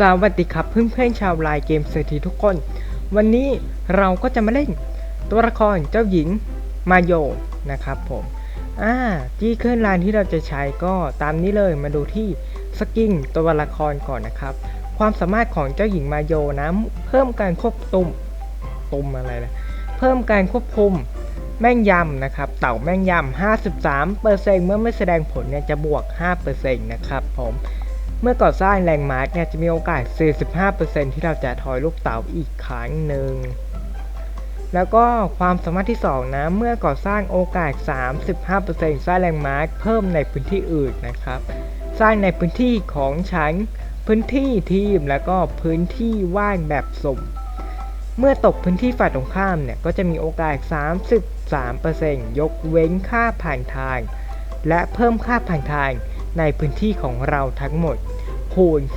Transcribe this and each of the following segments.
สวัสดีครับเพื่อนๆชาวไลน์เกมเศรษฐีทุกคน วันนี้เราก็จะมาเล่นตัวละครเจ้าหญิงมาโยนะครับผมอ่าที่เคลื่อนไลน์ที่เราจะใช้ก็ตามนี้เลยมาดูที่สกินตัวละครก่อนนะครับ ความสามารถของเจ้าหญิงมาโยนะเพิ่มการควบตุมตุมอะไรนะเพิ่มการควบคุมแม่นยำนะครับ เต่าแม่นยำ53%เมื่อไม่แสดงผลเนี่ยจะบวก5%นะครับผม เมื่อก่อสร้างแรงมาร์กเนี่ยจะมีโอกาส 45%ที่เราจะทอยลูกเต๋าอีกครั้งหนึ่ง แล้วก็ความสามารถที่ 2 นะ เมื่อก่อสร้างโอกาส 35%สร้างแรงมาร์กเพิ่มในพื้นที่อื่นนะครับ สร้างในพื้นที่ของชั้นพื้นที่ทีม แล้วก็พื้นที่ว่างแบบสุ่ม เมื่อตกพื้นที่ฝ่ายตรงข้ามเนี่ยก็จะมีโอกาส 33%ยกเว้นค่าผ่านทาง และเพิ่มค่าผ่านทาง ในพื้นที่ของเราทั้งหมด คูณ 2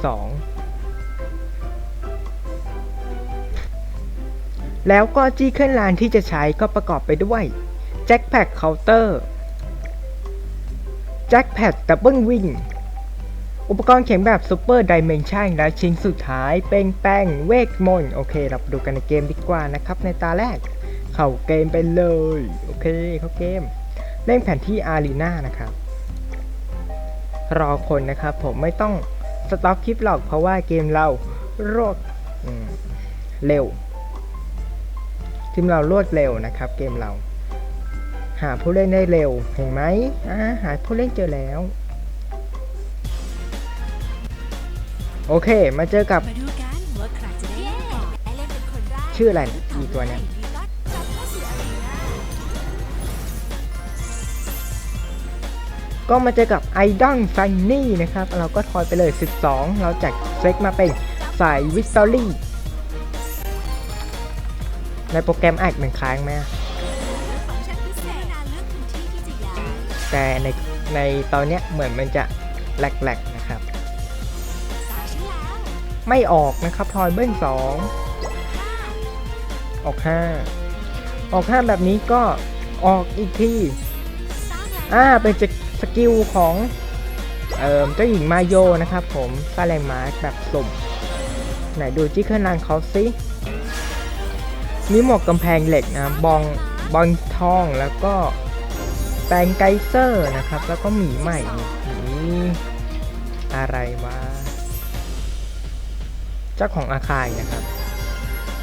แล้วก็จี้เคลื่อนลานที่จะใช้ก็ประกอบไปด้วยแจ็คแพดเคาน์เตอร์แจ็คแพดดับเบิลวิงอุปกรณ์เข็มแบบซูเปอร์ดิเมนชันและชิ้นสุดท้ายเป็นแป้งเวทมนต์โอเค เราไปดูกันในเกมดีกว่านะครับ ในตาแรก เข้าเกมไปเลย โอเค เข้าเกม เล่นแผนที่อารีนานะครับ รอคนนะครับ ผมไม่ต้องสต็อกคลิปหรอกเพราะว่าเกมเรารวดอืมเร็วทีมเรารวดเร็วนะครับ เกมเรา หาผู้เล่นได้เร็วเห็นไหมอ่าหาผู้เล่นเจอแล้ว โอเค มาเจอกับมาดูกันว่าใครจะได้เล่นก่อนและเล่นเป็นคนแรกชื่ออะไรเนี่ยอีตัวเนี้ย ก็มาเจอกับไอดอนซันนี่นะครับ เราก็ทอยไปเลย 12 เราจัดเซตมาเป็นสายวิสตอรี่ในโปรแกรมอัดเหมือนค้างไหมแต่ในในตอนเนี้ยเหมือนมันจะแหลกๆนะครับ ไม่ออกนะครับทอยเบิ้ลสองออกห้าออกห้าแบบนี้ก็ออกอีกทีอ่าเป็นจะ สกิลของเอ่อเจ้าหญิงมาโยนะครับผมซาแรงมาแบบสุ่ม ไหนดูจิ๊กเคอร์นางเขาสิมีหมวกกำแพงเหล็กนะบองบอลทองแล้วก็แปลงไกเซอร์นะครับ แล้วก็หมีใหม่นี่อะไรวะเจ้าของอาคารนะครับ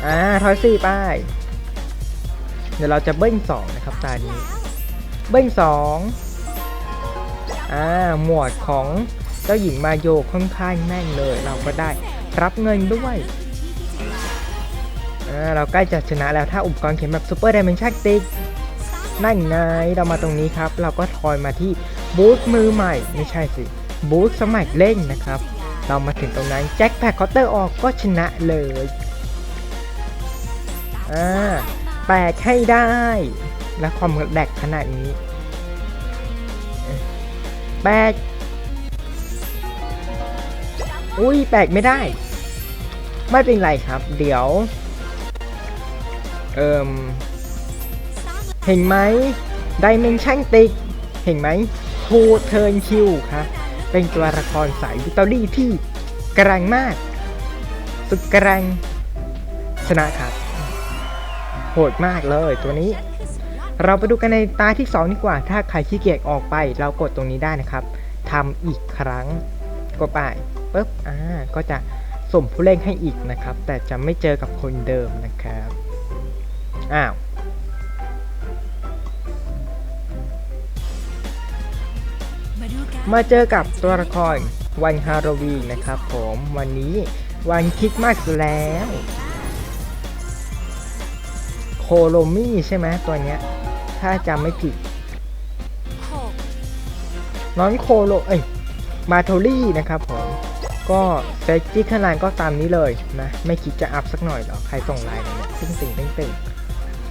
อ่าทอยสี่ป้าย เดี๋ยวเราจะเบิ้ลสองนะครับตานี้ เบิ้ลสอง อ่าหมวดของเจ้าหญิงมาโยค่อนข้างแน่นเลย เราก็ได้รับเงินด้วยอ่าเราใกล้จะชนะแล้วถ้าอุปกรณ์เข็มแบบซูเปอร์ไดเมนชั่นติกนั่นไงเรามาตรงนี้ครับ เราก็ทอยมาที่บูธมือใหม่ไม่ใช่สิบูธสมัครเล่นนะครับ เรามาถึงตรงนั้นแจ็คแพคคอตเตอร์ออกก็ชนะเลยอ่าแปลกให้ได้ และความแดกขนาดนี้ แปลกอุ้ยแปลกไม่ได้ ไม่เป็นไรครับ เดี๋ยว เอิมเห็นไหมดิเมนชั่นติก เห็นไหมทูเทิร์นคิวครับ เป็นตัวละครสายวิตตอรี่ที่กร่งมาก สุดกร่งชนะครับ โหดมากเลยตัวนี้ เราไปดูกันในตาที่ 2 ดีกว่า ถ้าใครขี้เกียจออกไป เรากดตรงนี้ได้นะครับทำอีกครั้งกดไปปุ๊บอ่าก็จะส่งผู้เล่นให้อีกนะครับ แต่จะไม่เจอกับคนเดิมนะครับอ้าวมาดูกันมาเจอกับตัวละครวันฮาโลวีนนะครับผมวันนี้วันคริสต์มาสแล้ว โคโลมี่ใช่ไหมตัวเนี้ย ถ้าจำไม่ผิดหกน้องโคโล เอ้ย มาโทลี่นะครับผม ก็เซตที่ขนาดก็ตามนี้เลยนะ ไม่คิดจะอัพสักหน่อยเหรอ ใครส่งไลน์มาเนี่ยตึ้งตึงตึ้งตึง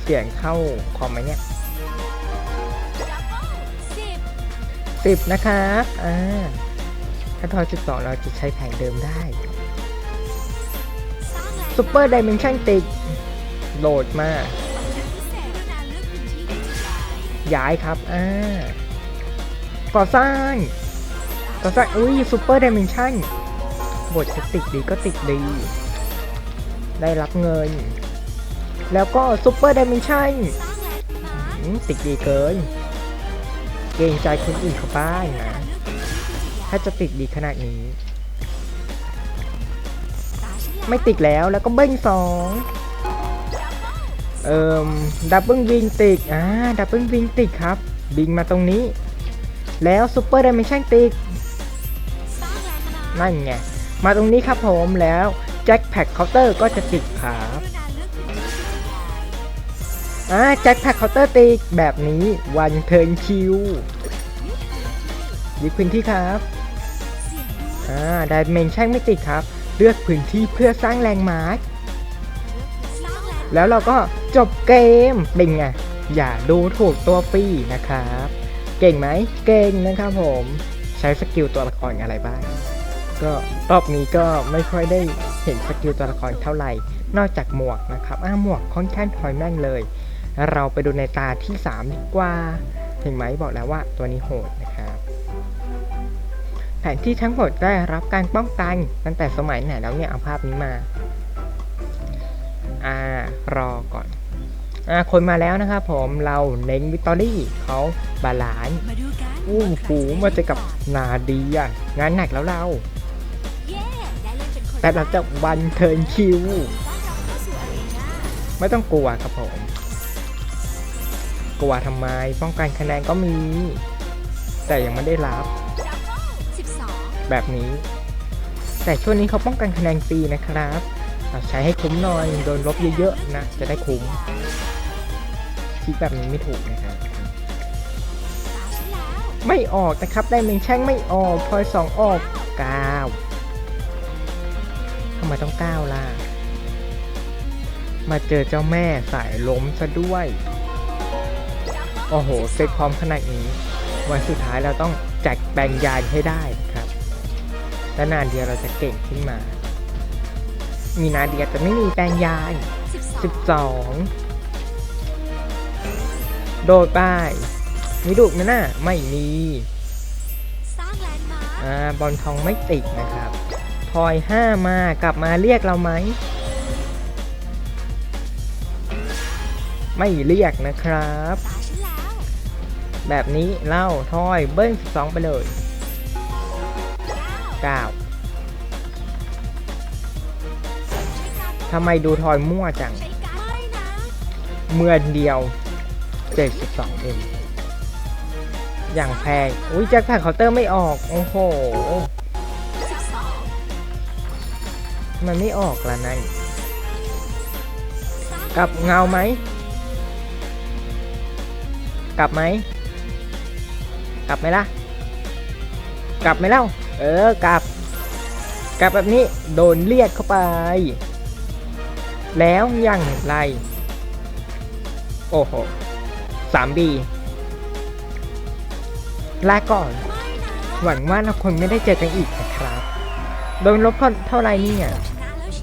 เสียงเข้าคอมไหมเนี่ยสิบสิบนะครับอ่าถ้าทอยสิบสองเราจะใช้แผงเดิมได้สร้างแล้วซูเปอร์ดิเมนชั่นติกโหลดมา ย้ายครับ อ่า ก่อสร้าง ก่อสร้าง อุ้ยซูเปอร์ดิเมนชั่นบทจะติดดีก็ติดดี ได้รับเงิน แล้วก็ซูเปอร์ดิเมนชั่นติดดีเกิน เกรงใจคนอื่นเขาบ้างเวลานะเลือกพื้นะ ถ้าจะติดดีขนาดนี้ ไม่ติดแล้วแล้วก็เบิ้งสอง เอ่มดับเบิลวิงติดอ่าดับเบิลวิงติดครับบิงมาตรงนี้ แล้วซูเปอร์ดิเมนชั่นติดนั่นไง มาตรงนี้ครับผมแล้วแจ็คแพ็คเคาน์เตอร์ก็จะติดครับอ่าแจ็คแพ็คเคาน์เตอร์ติดแบบนี้วันเทิร์นคิวยึดพื้นที่ครับเสียงด้วยอ่าดิเมนชั่นไม่ติดครับ เลือกพื้นที่เพื่อสร้างแรงมาร์คสร้างแลนด์แล้วเราก็ จบเกมเป็นไงอย่าดูถูกตัวฟรีนะครับ เก่งไหมเก่งนะครับผมใช้สกิลตัวละครอะไรบ้างก็รอบนี้ก็ไม่ค่อยได้เห็นสกิลตัวละครเท่าไหร่ นอกจากหมวกนะครับอ้าหมวกค่อนข้างทอยแม่งเลย เราไปดูในตาที่ 3 ดีกว่าเห็นไหมบอกแล้วว่าตัวนี้โหดนะครับแผนที่ทั้งหมดได้รับการป้องกันตั้งแต่สมัยไหนแล้วเนี่ยเอาภาพนี้มา อ่ารอก่อน คนมาแล้วนะครับผมเราเล้งวิตตอรี่เขาบาลานซ์มาดูกันอู้หูมาเจอกับนาเดียงานหนักแล้วเราเย้ได้เล่นเป็นคนแต่เราจะวันเทิร์นคิวต้อนรับเข้าสู่อารีนาไม่ต้องกลัวครับผม กลัวทำไมป้องกันคะแนนก็มี แต่ยังไม่ได้รับสิบสองแบบนี้ แต่ช่วงนี้เขาป้องกันคะแนนฟรีนะครับเราใช้ให้คุ้มหน่อย โดนลบเยอะๆนะ จะได้คุ้ม คิดแบบนี้ไม่ถูกนะครับ ไม่ออกนะครับ ได้เมนแช่งไม่ออกพอยสองออกเก้าทำไมต้องเก้าล่ะ มาเจอเจ้าแม่สายล้มซะด้วย โอ้โห เซตพร้อมขนาดนี้ วันสุดท้ายเราต้องแจกแบ่งยานให้ได้ครับและนานเดียวเราจะเก่งขึ้นมา มีนาเดียแต่ไม่มีแปลงยานสิบสอง12 โดดไปมีดุนะน่ะไม่มีสร้างแลนด์มาร์คอ่าบอลทองไม่ติดนะครับพลอยห้ามากลับมาเรียกเราไหม ไม่เรียกนะครับตาฉันแล้วแบบนี้เล่าทอยเบิ้ล12ไปเลยเก้า9ทำไมดูทอยมั่วจังใช้การไม่นะเมื่อนเดียว 72เองอย่างแพง อุ้ยแจ็คแพ็คเคาน์เตอร์ไม่ออก โอ้โห มันไม่ออกละนายกลับเงาไหม กลับไหม กลับไหมล่ะ กลับไหมเล่า เออ กลับ กลับแบบนี้ โดนเรียกเข้าไป แล้วยังไร โอ้โห สามบีลาก่อน หวังว่าเราคงไม่ได้เจอกันอีกนะครับ โดนลบเท่าไหร่นี่ยชนะแล้ย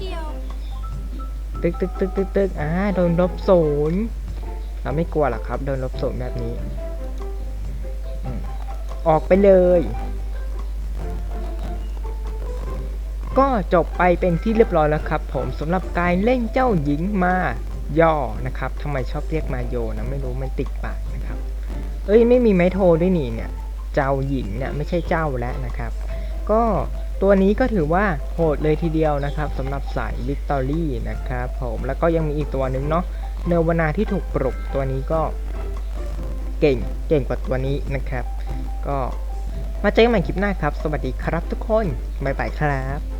ตึกตึกตึกตึกตึกอ่าโดนลบศูนย์เราไม่กลัวหรอกครับ โดนลบศูนย์แบบนี้ออกไปเลย ก็จบไปเป็นที่เรียบร้อยแล้วครับ ผมสำหรับการเล่นเจ้าหญิงมา ย่อนะครับทำไมชอบเรียกมาโยนะไม่รู้มันติดปากนะครับ เอ้ยไม่มีไม้โทด้วยนี่เนี่ย เจ้าหญิงเนี่ยไม่ใช่เจ้าแล้วนะครับ ก็ตัวนี้ก็ถือว่าโหดเลยทีเดียวนะครับสำหรับสายวิกตอรี่นะครับผมแล้วก็ยังมีอีกตัวหนึ่งเนาะเนวนาที่ถูกปลุกตัวนี้ก็เก่งเก่งกว่าตัวนี้นะครับ ก็มาเจอกันใหม่คลิปหน้าครับ สวัสดีครับทุกคนบ๊ายบายครับ